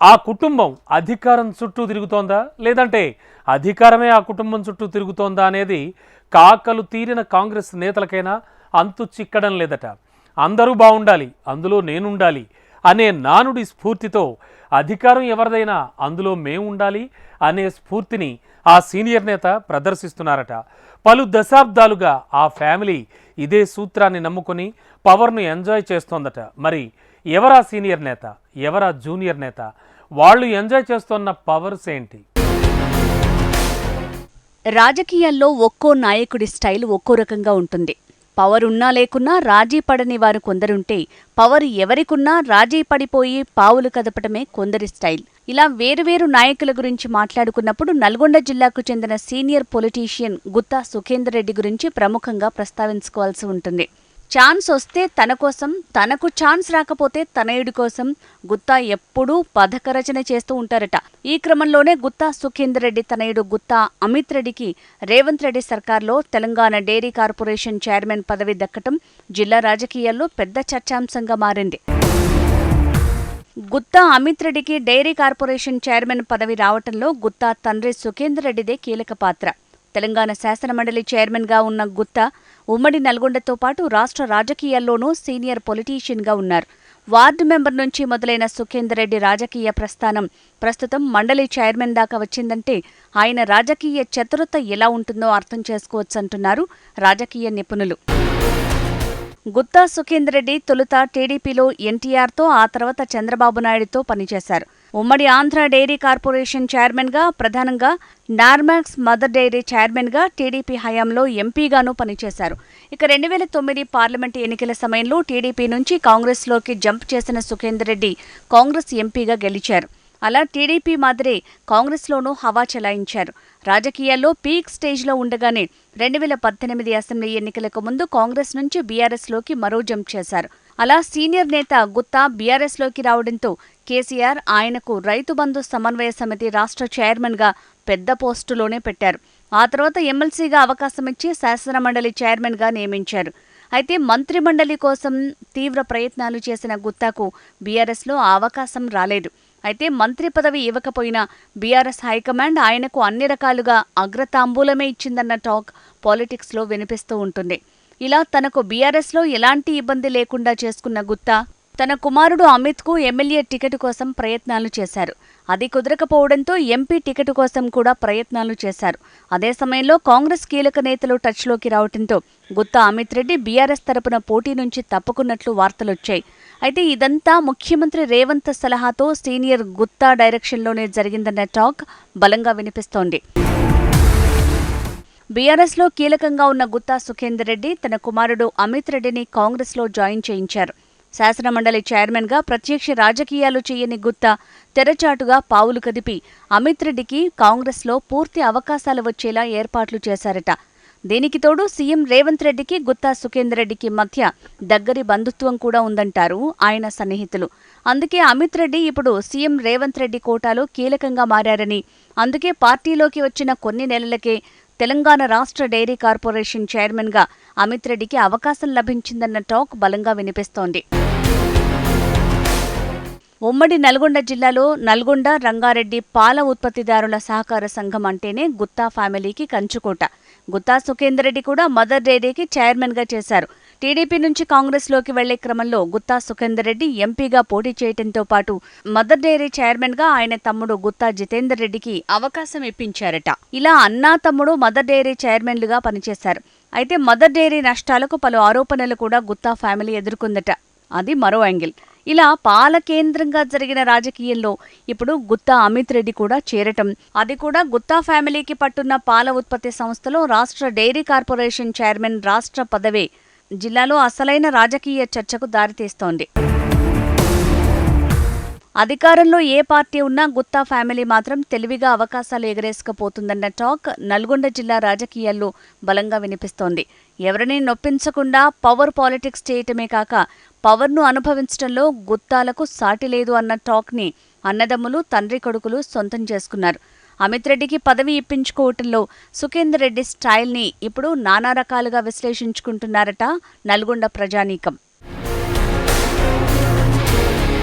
ఆ కుటుంబం అధికారం చుట్టూ తిరుగుతోందా? లేదంటే అధికారమే ఆ కుటుంబం చుట్టూ తిరుగుతోందా అనేది కాకలు తీరిన కాంగ్రెస్ నేతలకైనా అంతు చిక్కడం లేదట. అందరూ బాగుండాలి అందులో నేనుండాలి అనే నానుడి స్ఫూర్తితో అధికారం ఎవరిదైనా అందులో మేముండాలి అనే స్ఫూర్తిని ఆ సీనియర్ నేత ప్రదర్శిస్తున్నారట. పలు దశాబ్దాలుగా ఆ ఫ్యామిలీ ఇదే సూత్రాన్ని నమ్ముకొని పవర్ను ఎంజాయ్ చేస్తోందట. మరి ఎవరా సీనియర్ నేత? ఎవరా జూనియర్ నేత? వాళ్ళు ఎంజాయ్ చేస్తున్న పవర్స్ ఏంటి? రాజకీయాల్లో ఒక్కో నాయకుడి స్టైల్ ఒక్కో రకంగా ఉంటుంది. పవర్ ఉన్నా లేకున్నా రాజీ పడని వారు కొందరుంటే పవర్ ఎవరికున్నా రాజీ పడిపోయి పావులు కదపటమే కొందరి స్టైల్. ఇలా వేరువేరు నాయకుల గురించి మాట్లాడుకున్నప్పుడు నల్గొండ జిల్లాకు చెందిన సీనియర్ పొలిటీషియన్ గుత్తా సుఖేందర్ రెడ్డి గురించి ప్రముఖంగా ప్రస్తావించుకోవాల్సి ఉంటుంది. ఛాన్స్ వస్తే తన కోసం తనకు ఛాన్స్ రాకపోతే తనయుడి కోసం గుత్తా ఎప్పుడూ పథక రచన చేస్తూ ఉంటారట. ఈ క్రమంలోనే గుత్తా సుఖేందర్ రెడ్డి తనయుడు గుత్తా అమిత్ రెడ్డికి రేవంత్ రెడ్డి సర్కార్లో తెలంగాణ డైరీ కార్పొరేషన్ చైర్మన్ పదవి దక్కటం జిల్లా రాజకీయాల్లో పెద్ద చర్చాంశంగా మారింది. గుత్తా అమిత్ రెడ్డికి డైరీ కార్పొరేషన్ చైర్మన్ పదవి రావటంలో గుత్తా తండ్రి సుఖేందర్ రెడ్డిదే కీలక పాత్ర. తెలంగాణ శాసనమండలి చైర్మన్గా ఉన్న గుత్తా ఉమ్మడి నల్గొండతో పాటు రాష్ట్ర రాజకీయాల్లోనూ సీనియర్ పొలిటీషియన్గా ఉన్నారు. వార్డు మెంబర్ నుంచి మొదలైన సుఖేందర్ రెడ్డి రాజకీయ ప్రస్థానం ప్రస్తుతం మండలి చైర్మన్ దాకా వచ్చిందంటే ఆయన రాజకీయ చతురత ఎలా ఉంటుందో అర్థం చేసుకోవచ్చంటున్నారు రాజకీయ నిపుణులు. గుత్తా సుఖేందర్ రెడ్డి తొలుత టీడీపీలో ఎన్టీఆర్తో ఆ తర్వాత చంద్రబాబు నాయుడుతో పనిచేశారు. ఉమ్మడి ఆంధ్ర డైరీ కార్పొరేషన్ చైర్మన్గా ప్రధానంగా నార్మాక్స్ మదర్ డైరీ చైర్మన్గా టీడీపీ హయాంలో ఎంపీగానూ పనిచేశారు. ఇక రెండు వేల తొమ్మిది పార్లమెంటు ఎన్నికల సమయంలో టీడీపీ నుంచి కాంగ్రెస్లోకి జంప్ చేసిన సుఖేందర్ రెడ్డి కాంగ్రెస్ ఎంపీగా గెలిచారు. అలా టీడీపీ మాదిరే కాంగ్రెస్లోనూ హవా చెలాయించారు. రాజకీయాల్లో పీక్ స్టేజ్లో ఉండగానే రెండు వేల పద్దెనిమిది అసెంబ్లీ ఎన్నికలకు ముందు కాంగ్రెస్ నుంచి బీఆర్ఎస్లోకి మరో జంప్ చేశారు. అలా సీనియర్ నేత గుత్తా బీఆర్ఎస్లోకి రావడంతో కేసీఆర్ ఆయనకు రైతు బంధు సమన్వయ సమితి రాష్ట్ర చైర్మన్గా పెద్ద పోస్టులోనే పెట్టారు. ఆ తర్వాత ఎమ్మెల్సీగా అవకాశం ఇచ్చి శాసనమండలి చైర్మన్గా నియమించారు. అయితే మంత్రిమండలి కోసం తీవ్ర ప్రయత్నాలు చేసిన గుత్తాకు బీఆర్ఎస్లో ఆ అవకాశం రాలేదు. అయితే మంత్రి పదవి ఇవ్వకపోయినా బీఆర్ఎస్ హైకమాండ్ ఆయనకు అన్ని రకాలుగా అగ్రతాంబూలమే ఇచ్చిందన్న టాక్ పాలిటిక్స్లో వినిపిస్తూ ఉంటుంది. ఇలా తనకు బీఆర్ఎస్లో ఎలాంటి ఇబ్బంది లేకుండా చేసుకున్న గుత్తా తన కుమారుడు అమిత్కు ఎమ్మెల్యే టికెట్ కోసం ప్రయత్నాలు చేశారు. అది కుదరకపోవడంతో ఎంపీ టికెట్ కోసం కూడా ప్రయత్నాలు చేశారు. అదే సమయంలో కాంగ్రెస్ కీలక నేతలు టచ్లోకి రావడంతో గుత్తా అమిత్ రెడ్డి బీఆర్ఎస్ తరపున పోటీ నుంచి తప్పుకున్నట్లు వార్తలొచ్చాయి. అయితే ఇదంతా ముఖ్యమంత్రి రేవంత్ సలహాతో సీనియర్ గుత్తా డైరెక్షన్లోనే జరిగిందన్న టాక్ బలంగా వినిపిస్తోంది. బీఆర్ఎస్లో కీలకంగా ఉన్న గుత్తా సుఖేందర్ రెడ్డి తన కుమారుడు అమిత్ రెడ్డిని కాంగ్రెస్లో జాయిన్ చేయించారు. శాసనమండలి చైర్మన్గా ప్రత్యక్ష రాజకీయాలు చేయని గుత్తా తెరచాటుగా పావులు కదిపి అమిత్ రెడ్డికి కాంగ్రెస్లో పూర్తి అవకాశాలు వచ్చేలా ఏర్పాట్లు చేశారట. దీనికి తోడు సీఎం రేవంత్ రెడ్డికి గుత్తా సుఖేందర్ రెడ్డికి మధ్య దగ్గరి బంధుత్వం కూడా ఉందంటారు ఆయన సన్నిహితులు. అందుకే అమిత్ రెడ్డి ఇప్పుడు సీఎం రేవంత్ రెడ్డి కోటాలో కీలకంగా మారారని. అందుకే పార్టీలోకి వచ్చిన కొన్ని నెలలకే తెలంగాణ రాష్ట్ర డైరీ కార్పొరేషన్ చైర్మన్గా అమిత్ రెడ్డికి అవకాశం లభించిందన్న టాక్ బలంగా వినిపిస్తోంది. ఉమ్మడి నల్గొండ జిల్లాలో నల్గొండ రంగారెడ్డి పాల ఉత్పత్తిదారుల సహకార సంఘం అంటేనే గుత్తా ఫ్యామిలీకి కంచుకోట. గుత్తా సుఖేందర్ రెడ్డి కూడా మదర్ డైరీకి చైర్మన్గా చేశారు. టీడీపీ నుంచి కాంగ్రెస్లోకి వెళ్ళే క్రమంలో గుత్తా సుఖేందర్ రెడ్డి ఎంపీగా పోటీ చేయడంతో పాటు మదర్ డైరీ చైర్మన్గా ఆయన తమ్ముడు గుత్తా జితేందర్ రెడ్డికి అవకాశం ఇప్పించారట. ఇలా అన్నా తమ్ముడు మదర్ డైరీ చైర్మన్లుగా పనిచేశారు. అయితే మదర్ డైరీ నష్టాలకు పలు ఆరోపణలు కూడా గుత్తా ఫ్యామిలీ ఎదుర్కొందట. అది మరో యాంగిల్. ఇలా పాల కేంద్రంగా జరిగిన రాజకీయంలో ఇప్పుడు గుత్తా అమిత్ రెడ్డి కూడా చేరటం. అది కూడా గుత్తా ఫ్యామిలీకి పట్టున్న పాల ఉత్పత్తి సంస్థలో రాష్ట్ర డైరీ కార్పొరేషన్ చైర్మన్ రాష్ట్ర పదవి. జిల్లాలో అసలైన రాజకీయ చర్చకు దారితీస్తోంది. అధికారంలో ఏ పార్టీ ఉన్నా గుత్తా ఫ్యామిలీ మాత్రం తెలివిగా అవకాశాలు ఎగరేసుకపోతుందన్న టాక్ నల్గొండ జిల్లా రాజకీయాల్లో బలంగా వినిపిస్తోంది. ఎవరిని నొప్పించకుండా పవర్ పాలిటిక్స్ చేయటమే కాక పవర్ను అనుభవించడంలో గుత్తాలకు సాటి లేదు అన్న టాక్ని అన్నదమ్ములు తండ్రి కొడుకులు సొంతం చేసుకున్నారు. అమిత్ రెడ్డికి పదవి ఇప్పించుకోవటంలో సుఖేందర్ రెడ్డి స్టైల్ని ఇప్పుడు నానా రకాలుగా విశ్లేషించుకుంటున్నారట నల్గొండ ప్రజానీకం.